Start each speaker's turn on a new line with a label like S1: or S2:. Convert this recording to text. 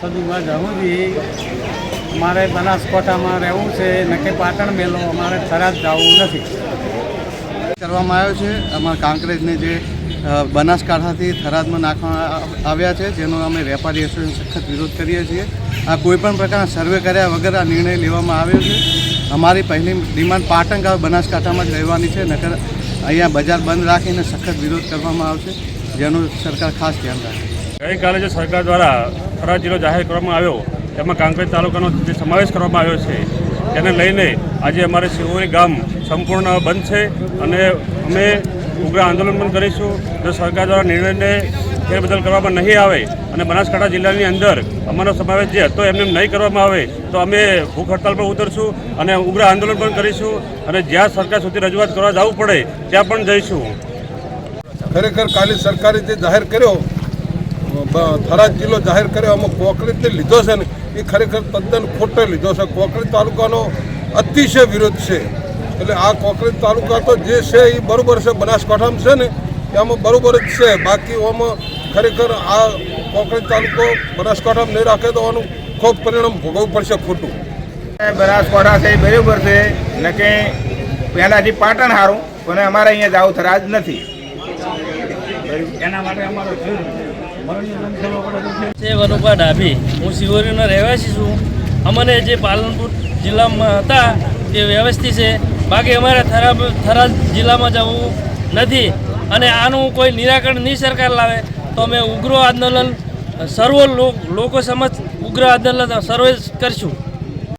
S1: સુધીમાં જવું મારે બનાસકાંઠામાં રહેવું છે નકે પાટણ મેલો, અમારે થરાદ જવું નથી.
S2: કરવામાં આવ્યો છે, અમારા કાંકરેજને જે બનાસકાંઠાથી થરાદમાં નાખવામાં આવ્યા છે, જેનો અમે વેપારી એસોસિએશન સખત વિરોધ કરીએ છીએ. આ કોઈપણ પ્રકારના સર્વે કર્યા વગર આ નિર્ણય લેવામાં આવ્યો છે. અમારી પહેલી ડિમાન્ડ પાટણ ગામ બનાસકાંઠામાં જ રહેવાની છે, નકર અહીંયા બજાર બંધ રાખીને સખત વિરોધ કરવામાં આવશે, જેનું સરકાર ખાસ ધ્યાન રાખે
S3: ગઈકાલે જે સરકાર દ્વારા થરાદ જિલ્લો જાહેર કરવામાં આવ્યો તેમાં કાંકરેજ તાલુકાનો જે સમાવેશ કરવામાં આવ્યો છે, તેને લઈને આજે અમારે શિવોરી ગામ સંપૂર્ણ બંધ છે અને અમે ઉગ્ર આંદોલન પણ કરીશું. જો સરકાર દ્વારા નિર્ણયને ફેરબદલ કરવામાં નહીં આવે અને બનાસકાંઠા જિલ્લાની અંદર અમારો સમાવેશ જે હતો એમને નહીં કરવામાં આવે, તો અમે ભૂખ હડતાલ પર ઉતરશું અને ઉગ્ર આંદોલન પણ કરીશું અને જ્યાં સરકાર સુધી રજૂઆત કરવા જવું પડે, ત્યાં પણ જઈશું.
S4: ખરેખર કાલે સરકારે જે જાહેર કર્યો. થરાદ જિલ્લો જાહેર કર્યો આમાં કોકરેજને લીધો છે ને એ ખરેખર તદ્દન ખોટો લીધો છે. કોકરેજ તાલુકાનો અતિશય વિરોધ છે. એટલે આ કોકરેજ તાલુકા તો જે છે એ બરાબર છે બનાસકાંઠામાં છે ને એમાં બરાબર જ છે. બાકી આમાં ખરેખર આ કોકરેજ તાલુકો બનાસકાંઠામાં નહીં રાખે તો આનું ખૂબ પરિણામ ભોગવવું પડશે ખોટું.
S5: બનાસકાંઠા છે એ બરાબર છે ને કે પહેલાંથી પાટણ સારું પણ અમારે અહીંયા જાવ થરાજ નથી.
S6: છે વનુભા ડાભી. હું શિવોરીનો રહેવાસી છું. અમને જે પાલનપુર જિલ્લામાં હતા, તે વ્યવસ્થિત છે. બાકી અમારે થરા થરા જિલ્લામાં જવું નથી. અને આનું કોઈ નિરાકરણ નહીં સરકાર લાવે, તો અમે ઉગ્ર આંદોલન, સર્વ લોકો સમક્ષ ઉગ્ર આંદોલન સર્વે કરશું.